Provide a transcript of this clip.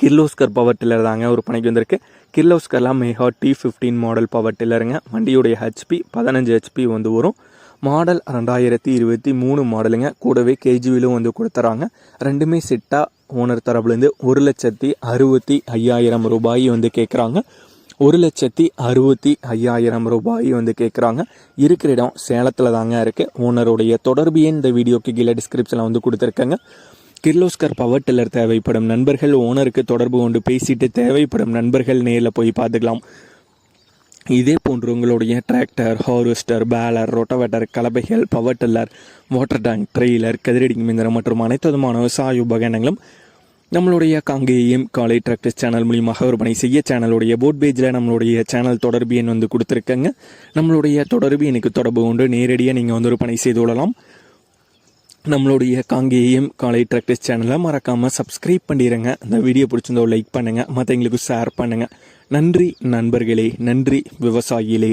Kirloskar power tiller தாங்க ஒரு பணிக்கு வந்திருக்கு. கிர்லோஸ்கர்லாம் mega T fifteen model power டில்லருங்க வண்டியுடைய ஹெச்பி பதினஞ்சு ஹெச்பி வந்து வரும். மாடல் ரெண்டாயிரத்தி இருபத்தி மூணு மாடலுங்க கூடவே கேஜிவிலும் வந்து கொடுத்துறாங்க. ரெண்டுமே செட்டாக ஓனர் தரப்புலேருந்து ஒரு லட்சத்தி அறுபத்தி ஐயாயிரம் ரூபாய் வந்து கேட்குறாங்க ஒரு லட்சத்தி அறுபத்தி ஐயாயிரம் ரூபாய் வந்து கேட்குறாங்க இருக்கிற இடம் சேலத்தில் தாங்க இருக்குது ஓனருடைய தொடர்பு எண் இந்த வீடியோக்கு கீழே டிஸ்கிரிப்ஷனில் வந்து கொடுத்துருக்கேங்க. கிர்லோஸ்கர் பவர் டில்லர் தேவைப்படும் நண்பர்கள் ஓனருக்கு தொடர்பு கொண்டு பேசிட்டு தேவைப்படும் நண்பர்கள் நேரில் போய் பார்த்துக்கலாம். இதே போன்று உங்களுடைய tractor harvester baler rotavator கலப்பைகள் power tiller water tank trailer கதிரடி மிந்திரம் மற்றும் அனைத்து விதமான விவசாய உபகரணங்களும் நம்மளுடைய காங்கேயம் காலை டிராக்டர்ஸ் சேனல் மூலியமாக விற்பனை செய்ய சேனலுடைய போட் பேஜில் நம்மளுடைய சேனல் தொடர்பு எண் வந்து கொடுத்துருக்கங்க. நம்மளுடைய தொடர்பு எனக்கு தொடர்பு கொண்டு நேரடியாக நீங்கள் வந்து விற்பனை செய்து கொள்ளலாம். நம்மளுடைய காங்கேயம் காலை ட்ராக்டிஸ் சேனலை மறக்காமல் சப்ஸ்கிரைப் பண்ணிடுங்க இந்த வீடியோ பிடிச்சிருந்தோ லைக் பண்ணுங்கள் மற்றவங்களுக்கு ஷேர் பண்ணுங்கள் நன்றி நண்பர்களே. நன்றி விவசாயிகளே.